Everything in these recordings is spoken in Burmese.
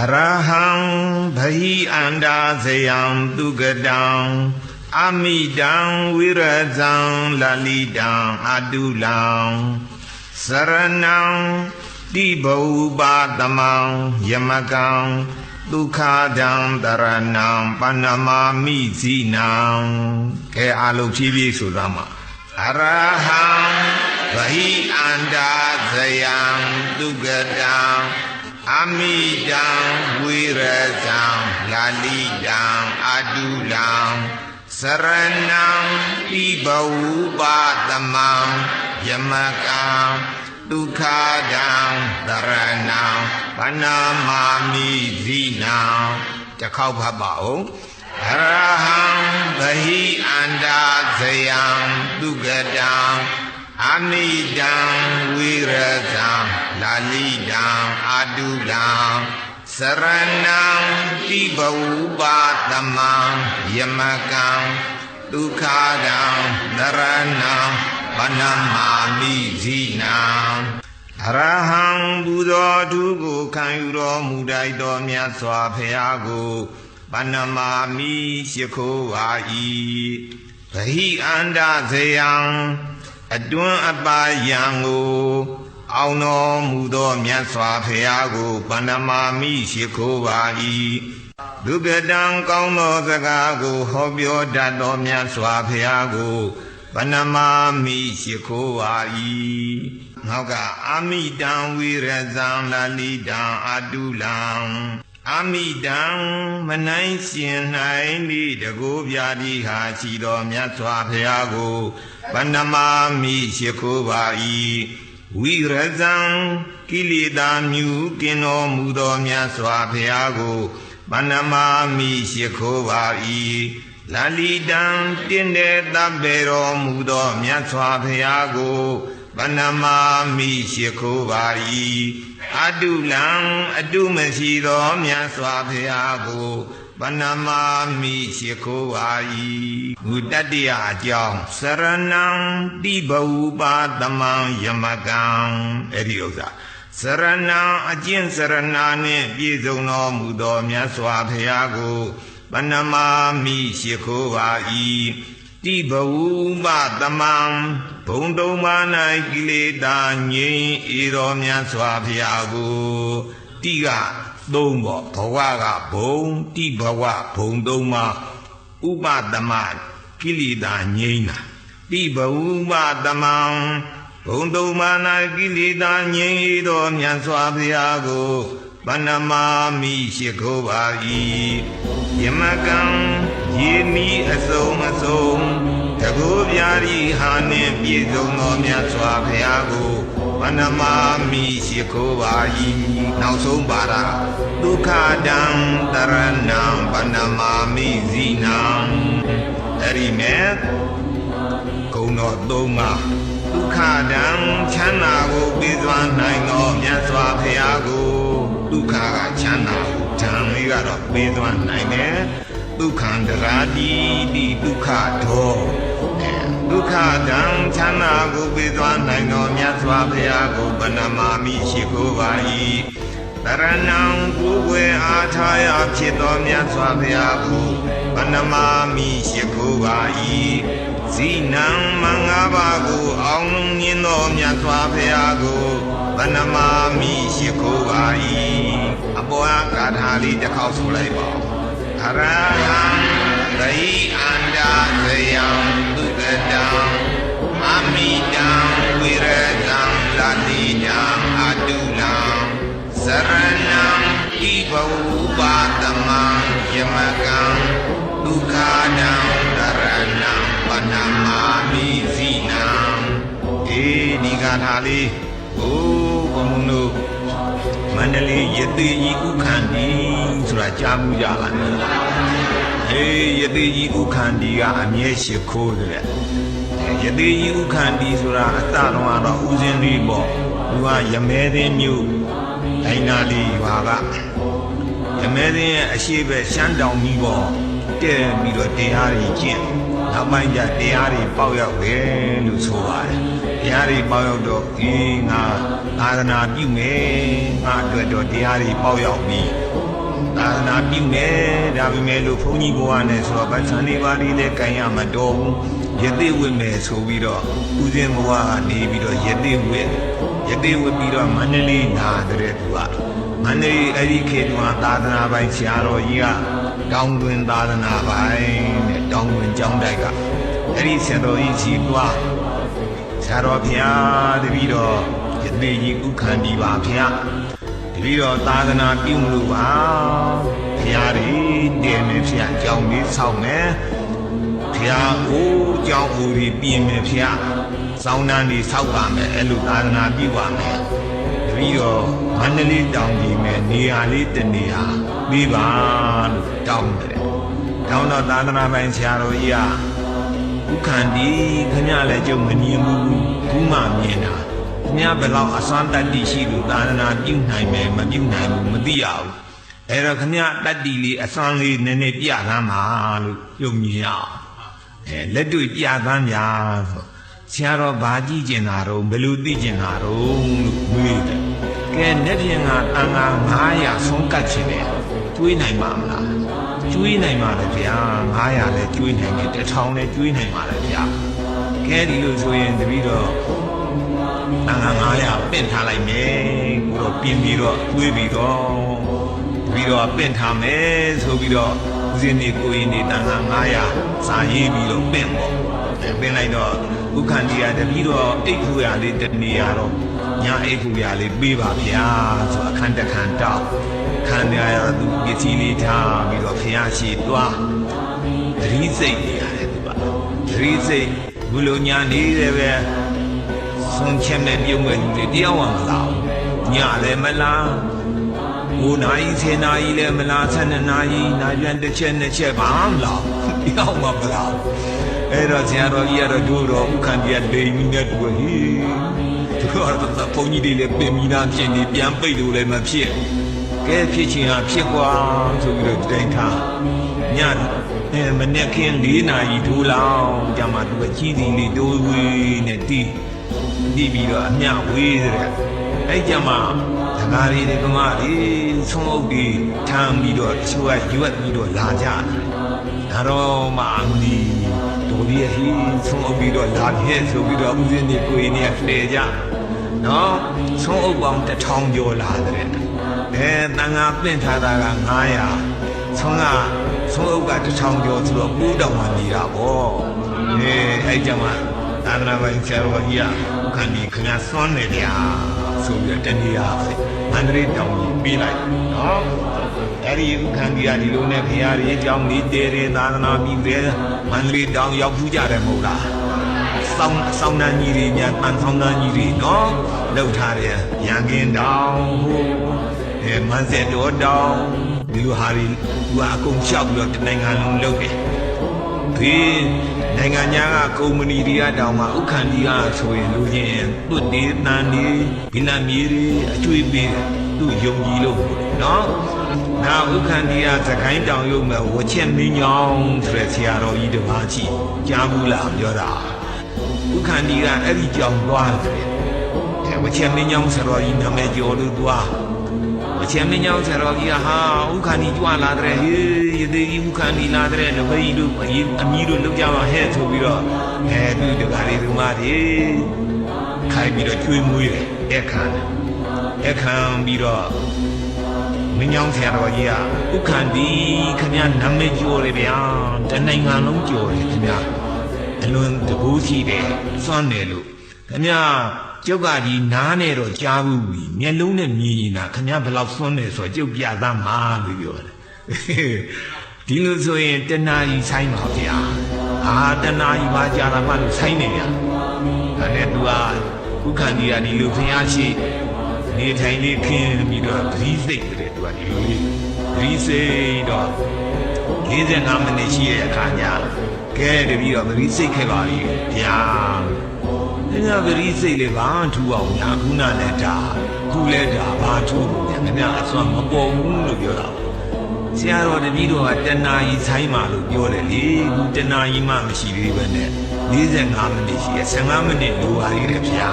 အရဟံဗဟိအန္တာဇယံသူကတံအမိတံဝိရဇံလလိတံအတုလံစရဏံတိဘဝပါတမံယမကံဒုက္ခဒံတရဏံပဏမာမိဇိနံကဲအာလုံးဖြည်းဖြည်းဆိုသားမှာအရဟံဗဟိအန္တာဇယံသူကတံ အမိတံဝိရဇံလာလိတံအတုလံစရဏံတိဘဝပါတမံယမကံဒုက္ခဒံတရဏံဗနာမာမိဇိနံတစ်ခေါက်ဖတ်ပါဦးအရဟံဗဟိအန္တာဇယံဒုက္ကတံ အမိတံဝိရဇံလာလိတံအာတုလံစရဏံတိဘဝပါတမံယမကံဒုက္ခဒံနရဏံဗနမာမိဇိနံအရဟံဘုသောသူကိုခံယူတော်မူတိုက်တော်မြတ်စွာဘုရားကိုဗနမာမိရှိခိုးပါ၏ဗဟိအန္တဇယံ အတွန်းအပါယံကိုအောင်တော်မူသောမြတ်စွာဘုရားကိုဗန္နမာမိရှိခိုးပါ၏ဒုက္ကတံကောင်းသောစကားကိုဟောပြောတတ်သောမြတ်စွာဘုရားကိုဗန္နမာမိရှိခိုးပါ၏နောက်ကအာမိတံဝိရဇံလာလိတံအတုလံအာမိတံမနိုင်ရှင်နိုင်လိတကိုးပြာတိဟာရှိတော်မြတ်စွာဘုရားကို ဗန္နမာမိရှိခိုးပါ၏ဝိရဇံကိလေသာမြူကင်းတော်မူသောမြတ်စွာဘုရားကိုဗန္နမာမိရှိခိုးပါ၏လာလီတံတင်းတဲ့တပ်ပေတော်မူသောမြတ်စွာဘုရားကိုဗန္နမာမိရှိခိုးပါ၏အတုလံအတုမရှိသောမြတ်စွာဘုရားကို ဗန္နမာမိရှိခိုးပါ၏ဘုတတ္တယအကြောင်းစရဏံတိဘဝပါတမံယမကံအဲ့ဒီဥစ္စာစရဏံအကျင့်စရဏနှင့်ပြည့်စုံတော်မူသောမြတ်စွာဘုရားကိုဗန္နမာမိရှိခိုးပါ၏တိဘဝပတမံဘုံတုံးပါ၌ကိလေသာငြိမ်းဤတော်မြတ်စွာဘုရားကိုတိက သုံးပေါ့ဘဝကဘုံတိဘဝဘုံသုံးပါဥပတမကိလေသာငြိမ်းတာတိဘဝပတမံဘုံသုံးပါ၌ကိလေသာငြိမ်းဤတော်မြတ်စွာဘုရားကိုဗန္နမာမိရှိခိုးပါ၏ယမကံရေမီအစုံအစုံတကူပြာရီဟာနှင့်ပြည့်စုံသောမြတ်စွာဘုရားကိုဗ န္နမာမိရှိခိုးပါ၏နောက်ဆုံးပါရဒုက္ခတံတရဏံဗန္နမာမိဇိနံအဲ့ဒီမဲ့ဂုံတော်သုံးပါးဒုက္ခတံချမ်းသာကိုပေးစွာနိုင်သောမြတ်စွာဘုရားကိုဒုက္ခကချမ်းသာကိုဓမ္မလေးကတော့ပေးစွာနိုင်တယ်ဒုက္ခံတရာတိတိဒုက္ခဒော ဒုက္ခတံချမ်းသာကိုပေးစွာနိုင်သောမြတ်စွာဘုရားကိုဗနမာမိရှိခိုးပါ၏တရဏံကိုယ်ွယ်အားထားရဖြစ်သောမြတ်စွာဘုရားကိုဗနမာမိရှိခိုးပါ၏ဇိနံမင်္ဂပါကိုအောင်လုံးမြင်သောမြတ်စွာဘုရားကိုဗနမာမိရှိခိုးပါ၏အပေါ်ကာထာလေးတစ်ခေါက်ဆိုလိုက်ပါအရဟံဂိအန္တာဇယံ ဒီကထာလေးဟိုးဘုံဘုံတို့မန္တလေးယတိကြီးဥခန္တီဆိုတာကြားမှုကြလားအေးယတိကြီးဥခန္တီကအမြဲရှိခိုးတယ်ယတိကြီးဥခန္တီဆိုတာအစတော့ကတော့ဥစဉ်လေးပေါ့သူကယမဲသိန်းမြို့ဒိုင်နာလီရွာကယမဲသိန်းရဲ့အရှိဘက်ရှမ်းတောင်ကြီးပေါ့တဲ့ပြီးတော့တရားတွေကျင့်နောက်ပိုင်းကျတရားတွေပေါက်ရောက်တယ်လို့ဆိုပါတယ် တရားတွေပေါက်ရောက်တော့အေးငါသာသနာပြုမယ်ငါအတွက်တော့တရားတွေပေါက်ရောက်ပြီသာသနာပြုမယ်ဒါပေမဲ့လို့ဘုန်းကြီးဘဝနဲ့ဆိုတော့ဗတ်ဆန်လေးပါးလေးလည်းကန်ရမတော်ဘူးယသိဝိမယ်ဆိုပြီးတော့ဦးဇင်းဘဝကနေပြီးတော့ယသိဝိယသိဝိပြီးတော့မန္တလေးနာတဲ့သူကမန္တလေးအဲ့ဒီခေတ်ကသာသနာပိုင်ဆရာတော်ကြီးကတောင်းတွင်သာသနာပိုင်တဲ့တောင်းတွင်ကျောင်းတိုက်ကအဲ့ဒီဆရာတော်ကြီးကြီးတွား ဆရာတော်ဘုရားတပည့်တော်ယနေ့ကြီးဥခန္ဒီပါဘုရားတပည့်တော်သာသနာပြုမလို့ပါဘုရားတွေတည်မယ်ဘုရားကြောင်းလေးဆောက်မယ်ဘုရားဦးကြောင်းဦးကြီးပြင်မယ်ဘုရားစောင်းနှန်းကြီးဆောက်ပါမယ်အဲ့လိုသာသနာပြုပါမယ်တပည့်တော်မန္တလေးတောင်ကြီးမယ်နေရာလေးတစ်နေရာပြီးပါလို့တောင်းတယ်တောင်းတော့သာသနာပိုင်ဆရာတော်ကြီးက ဥက္ကန္ဒီခင်ဗျားလည်းကြုံမမြင်ဘူးခုမှမြင်တာခင်ဗျားဘယ်လောက်အစွမ်းတတ္တိရှိလို့သာသနာပြုနိုင်မယ်မပြုနိုင်ဘူးမသိရဘူးအဲ့တော့ခင်ဗျားတတ္တိလေးအစွမ်းလေးနည်းနည်းပြသမ်းပါလို့ယုံကြည်ရအောင်အဲလက်တွေ့ပြသမ်းကြဆိုဆရာတော်ဘာကြည့်ကျင်တာတော့ဘယ်လိုသိကျင်တာတော့လို့မေးတယ်ကဲနေ့ပြင်ကတန်ခါ900ဆုံးကတ်ချင်တယ်တွေးနိုင်ပါမလား ကျွေးနိုင်ပါလေဗျာ900လည်းကျွေးနိုင်တယ်1000လည်းကျွေးနိုင်ပါလေဗျာကဲဒီလိုဆိုရင်တပီတော့အငါ900ပင့်ထားလိုက်မယ်ကိုတော့ပြင်ပြီးတော့ကျွေးပြီးတော့တပီတော့ပင့်ထားမယ်ဆိုပြီးတော့ဦးဇင်းနေကိုရင်နေတန်ခါ900စာရေးပြီးတော့ပင့်ပေါ့အဲပင့်လိုက်တော့ဥက္ကန္တီရတပီတော့အိတ်ခူရလေးတနေရတော့ညာအိတ်ခူရလေးပေးပါဗျာဆိုအခန်းတစ်ခန်းတောက် ခန္ဓာရသူပစ္စည်းလေးထားပြီးတော့ဖျားရှိသွားသတိစိတ်နေရတယ်သူကသတိစိတ်ဘုလိုညာနေတယ်ပဲဆုံးချက်မဲ့ပြုံးမဲ့လူတွေတယောက်မှမလာဘူးညလည်းမလားဘိုးနာကြီးဆေနာကြီးလည်းမလားဆယ်နှစ်နာရီနာပြန်တစ်ချက်နှစ်ချက်ဘာမှမလာဘူးတယောက်မှမလာဘူးအဲ့တော့ဆရာတော်ကြီးကတော့တို့တော့ဥက္ကံပြလိန်နေတဲ့သူကဟေးသူကတော့ဘုန်းကြီးတွေလည်းပြင်မိသားဖြစ်နေပြန်ပိတ်လို့လည်းမဖြစ်ဘူး ကဲဖြစ်ချင်ဟာဖြစ်ကွာဆိုပြီးတော့တိုင်ထားညအဲမနေ့ကင်း၄နာရီထိုးလောင်ကြမှာသူကကြီးစီလေးတိုးဝေးနဲ့တီးတီးပြီးတော့အမျှဝေးတဲ့အဲ့ကြမှာဒကာရီဒီကမလေးဆုံးအုပ်ပြီးထမ်းပြီးတော့တချို့ကရွက်ပြီးတော့လာကြတယ်ဒါတော့မှအမလီတို့လေးဟီဆုံးအုပ်ပြီးတော့လာခဲ့ဆိုပြီးတော့ဦးဇင်းနေကိုင်းနေလှည့်ကြနော်ဆုံးအုပ်ပေါင်းတစ်ထောင်ကျော်လာတဲ့ အဲတန်ငါပင့်ထားတာက900ဆုံးကဆုံးအုပ်က1000ကျော်ဆိုတော့ပိုးတောင်မှနေတာပေါ့အဲအဲ့ကြမှာသာသနာ့ဘိုင်းဆရာတော်ကြီးကဥက္ကဋ္ဌခင်ဗျာစွန့်နေတယ်ဟာဆိုပြီးတော့တဏှာပဲမန္တလေးတောင်ကြီးပြီးလိုက်နော်အဲ့ဒီဥက္ကဋ္ဌကြီးကဒီလိုနဲ့ခရီးရီအကြောင်းလေးတဲတယ်သာသနာပြီးတယ်မန္တလေးတောင်ရောက်ဖူးကြတယ်မဟုတ်လားစောင်းစောင်းနှန်းကြီးတွေများတန်ဆောင်းနှန်းကြီးတွေနော်လောက်ထားတယ်ရန်ကင်းတောင်ဟို အဲမန်းစက်တော်တောင်ဒီလိုဟာတွေသူကအကုန်လျှောက်ပြီးတော့တစ်နိုင်ငံလုံးလုပ်တယ်ဒီနိုင်ငံညာကကုမ္ပဏီတွေကတောင်မှဥက္ကဋ္ဌကြီးကဆိုရင်လူချင်းသူ့ဒေသန်ဒီဘိလမီတွေအကျွေးပေးတယ်သူ့ယုံကြည်လို့နော်နာဥက္ကဋ္ဌကြီးကသခိုင်းတောင်ရုံမဲ့ဝချက်မင်းညောင်းဆိုတဲ့ဆရာတော်ကြီးတစ်ပါးကြီးကြားဘူးလားပြောတာဥက္ကန္ဒီကအဲ့ဒီကြောင်သွားတယ်အဲဝချင်မင်းညောင်းဆရာတော်ကြီးနာမည်ကျော်လို့သွား ဝချင်မင်းညောင်းဆရာတော်ကြီးကဟာဥက္ကန္ဒီကြွလာတဲ့ဟေးယသိကြီးဥက္ကန္ဒီလာတဲ့လဘိတို့အကြီးအမီးတို့လောက်ကြမှာဟဲ့ဆိုပြီးတော့အဲသူတကားလေးဒီမှာဒီခိုင်းပြီးတော့ကျွေးမွေးတယ်အခမ်းအခမ်းပြီးတော့မင်းညောင်းဆရာတော်ကြီးကဥက္ကန္ဒီခင်ဗျာနာမည်ကျော်တယ်ဗျာတနိုင်ငံလုံးကျော်တယ်ခင်ဗျာအလွန်တကူးရှိတယ်စွန့်တယ်လို့ခမရ ကျုပ်ကဒီနားနဲ့တော့ကြားဘူးပြီမျက်လုံးနဲ့မြင်ရင်လားခမရဘယ်လောက်စွန့်တယ်ဆိုတော့ကျုပ်ပြသမှာလို့ပြောတယ်ဒီလိုဆိုရင်တဏှာကြီးဆိုင်ပါဗျာအာတဏှာကြီးပါကြာတာမှလို့ဆိုင်နေရဒါနဲ့သူကဥက္ကဋ္ဌကြီးကဒီလိုဖျားရှိနေထိုင်လေးခင်းပြီးတော့ဂရီးစိတ်တယ်သူကဒီလိုလေးဂရီးစိတ်တော့45မိနစ်ရှိရဲ့အခါညကဲတပြီးတော့ဗတိစိတ်ခဲ့ပါပြီဗျာ ဒီကဗတိစိတ်လေးဘာထူအောင်ညာခုနနဲ့ဒါခုလဲဒါဘာထူလို့ညာခင်ဗျအစွမ်းမပေါ်ဘူးလို့ပြောတာဆရာတော်တပည့်တော်ကတဏှာကြီးဆိုင်မှလို့ပြောတယ်လေခုတဏှာကြီးမှမရှိသေးပဲနဲ့45မိနစ်ရှိရ15မိနစ်လိုပါသေးတယ်ဗျာ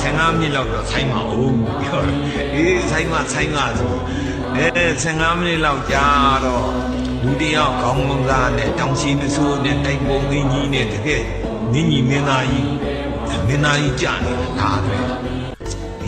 15မိနစ်လောက်တော့ဆိုင်မအောင်ပြောတယ်အေးဆိုင်မဆိုင်မဆိုအဲ15မိနစ်လောက်ကြာတော့လူတယောက်ခေါင်းမုံသားနဲ့တောင်ရှိမဆိုးနဲ့တိုက်ပုံငင်းကြီးနဲ့တကယ်နင်းကြီးမင်းသားကြီး မင်းသားကြီးကြာနေတာဒါပဲ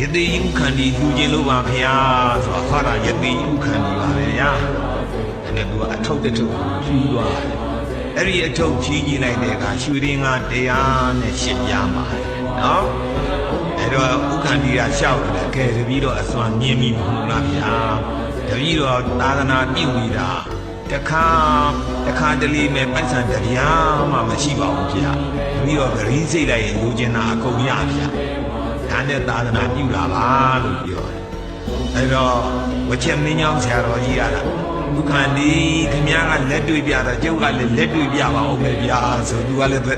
ယတိဥခန္ဒီလူချင်းလို့ပါဗျာဆိုတော့ခါတာယတိဥခန္ဒီပါပဲညာအဲ့ဒါကအထုပ်တစ်ထုပ်ဖြူသွားတယ်အဲ့ဒီအထုပ်ဖြီးကြည့်လိုက်တဲ့အခါရွှေရင်းကတရားနဲ့ရှင်းပြမှာနော်အဲ့တော့ဥက္ကန္ဒီကရှောက်တယ်ကဲတပည့်တော့အစွမ်းမြင်ပြီမဟုတ်လားဗျာတပည့်တော့သာသနာပြုနေတာတခါတခါတလေမဲ့ပိုက်ဆံတရားမှမရှိပါဘူးဗျာတ ပည့်တော့ဂရင်းစိတ်လိုက်ရင်လူကျင်တာအကုန်ရဗျာဒါနဲ့သာသနာပြုလာပါလို့ပြောတယ်အဲ့တော့ဝချက်မင်းကြောင့်ဆရာတော်ကြီးရတာဒုက္ခဒီခမည်းကလက်တွေ့ပြတော့ကျုပ်ကလည်းလက်တွေ့ပြပါဦးမယ်ဗျာဆိုသူကလည်းသ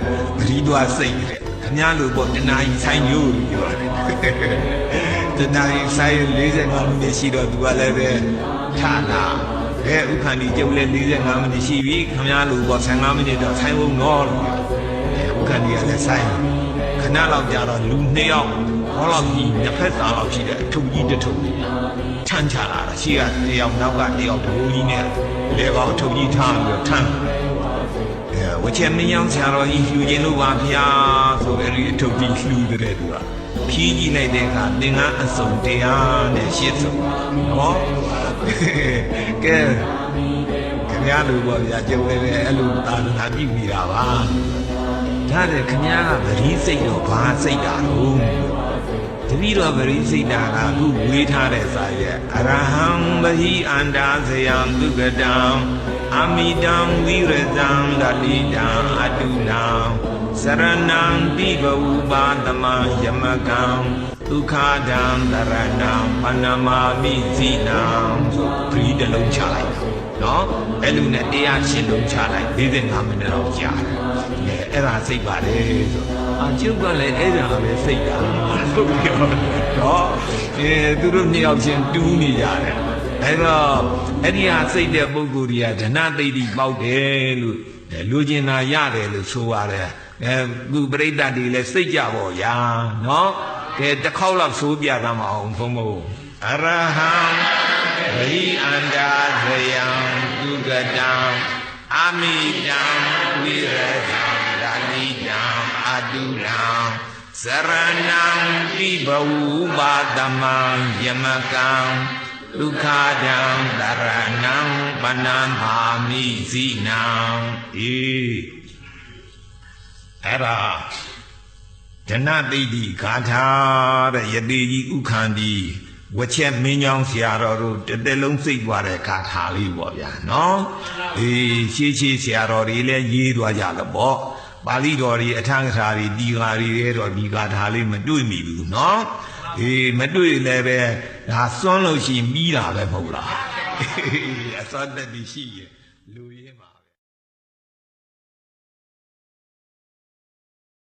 တိသွားစိတ်တယ်ခမည်းလိုပေါ့တနာကြီးဆိုင်ညို့လို့ပြောတယ်တနာကြီးဆိုင်45မိနစ်ရှိတော့သူကလည်းပဲဌာနာဘယ်ဥက္ခန္ဒီကျုပ်လည်း45မိနစ်ရှိပြီခမည်းလိုပေါ့15မိနစ်တော့ဆိုင်ဖို့တော့လို့ပြောဥ က္ခန္ဒီကလည်းဆိုင်ခဏလောက်ကြာတော့လူနှစ်ယောက်ဟောလောက်ကြီးနှစ်ဖက်သားလောက်ရှိတဲ့အထုပ်ကြီးတစ်ထုပ်ထမ်းချလာတာရှိကတယောက်နောက်ကတယောက်တဘူကြီးနဲ့လေကောက်အထုပ်ကြီးထားပြီးတော့ထမ်းအဲဝချက်မင်းယောင်ဆရာတော်ကြီးလှူခြင်းလို့ပါဗျာဆိုအဲ့ဒီအထုပ်ကြီးလှူတဲ့သူကဖြီးကြည့်လိုက်တဲ့အခါသင်္ကန်းအစုံတရားနဲ့ရှစ်စုံဟောကဲခင်ဗျားလူပေါ့ဗျာကျုပ်လည်းပဲအဲ့လိုသာသနာပြုမိတာပါ ဒါနဲ့ခင်ဗျားကဗတိစိတ်တော့ဘာစိတ်တာတော့တပည့်တော်ဗရိစိတ်တာကအခုဝေးထားတဲ့စာရဲ့အရဟံဗဟိအန္တာဇယံဒုက္ကတံအမိတံဝိရဇံဒလိတံအတုနံစရဏံတိဘဝပါသမယမကံဒုက္ခဒံတရဏံပဏမာမိဇိနံဆိုပရိတလုံးချလိုက်တာနော်အဲ့လိုနဲ့တရားရှင်းလုံးချလိုက်45မိနစ်တော့ကြာတယ် အဲအဲ့ဒါစိတ်ပါတယ်ဆိုအာကျုပ်ကလည်းအဲ့ဒါပဲစိတ်တာဟုတ်ပြောတော့အဲသူတို့နှစ်ယောက်ချင်းတူးနေကြတယ်အဲ့တော့အဲ့ဒီဟာစိတ်တဲ့ပုဂ္ဂိုလ်တွေကဓနသိတိပေါက်တယ်လို့လူကျင်တာရတယ်လို့ဆိုရတယ်အဲသူပြိတ္တတွေလည်းစိတ်ကြပါရာနော်ကဲတစ်ခေါက်လောက်ဆိုးပြသမှာအောင်ဘုံဘုံအရဟံဝိအန္တာဇယံဒုက္ကတံအမိတံဝိရဇံဒါလိတံအ တုလံစရဏံတိဘဝုပါတမံယမကံဒုက္ခဒံတရဏံပဏံမာမိဇိနံအေအဲ့ဒါဒနသိတိဂါထာတဲ့ယတိကြီးဥခန္ဒီဝချက်မင်းကြောင်းဆရာတော်တို့တစ်သက်လုံးစိတ်သွားတဲ့ဂါထာလေးပေါ့ဗျာနော်အေးရှေးရှေးဆရာတော်တွေလည်းရေးသွားကြတယ်ပေါ့ ပါဠိတော်တွေအထံကထာတွေဒီဃာတွေရဲ့တော့ဒီဂါထာလေးမတွေ့မိဘူးနော်အေးမတွေ့လည်းပဲဒါစွန့်လို့ရှိရင်ပြီးတာပဲမဟုတ်လားအေးအစွမ်းတက်ပြီးရှိရဲ့လူရင်းမှာ